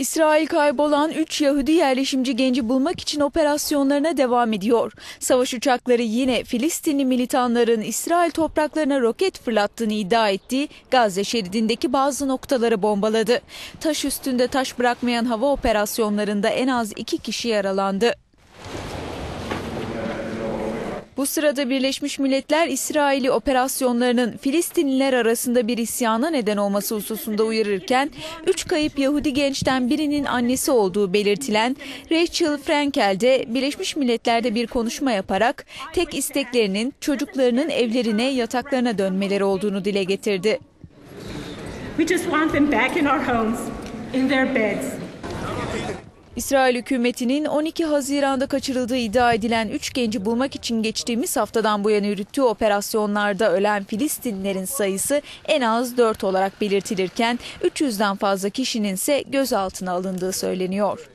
İsrail kaybolan 3 Yahudi yerleşimci genci bulmak için operasyonlarına devam ediyor. Savaş uçakları yine Filistinli militanların İsrail topraklarına roket fırlattığını iddia ettiği Gazze şeridindeki bazı noktaları bombaladı. Taş üstünde taş bırakmayan hava operasyonlarında en az 2 kişi yaralandı. Bu sırada Birleşmiş Milletler İsrail'i operasyonlarının Filistinliler arasında bir isyana neden olması hususunda uyarırken 3 kayıp Yahudi gençten birinin annesi olduğu belirtilen Rachel Frankel de Birleşmiş Milletler'de bir konuşma yaparak tek isteklerinin çocuklarının evlerine, yataklarına dönmeleri olduğunu dile getirdi. We just want them back in our homes, in their beds. İsrail hükümetinin 12 Haziran'da kaçırıldığı iddia edilen 3 genci bulmak için geçtiğimiz haftadan bu yana yürüttüğü operasyonlarda ölen Filistinlilerin sayısı en az 4 olarak belirtilirken 300'den fazla kişinin ise gözaltına alındığı söyleniyor.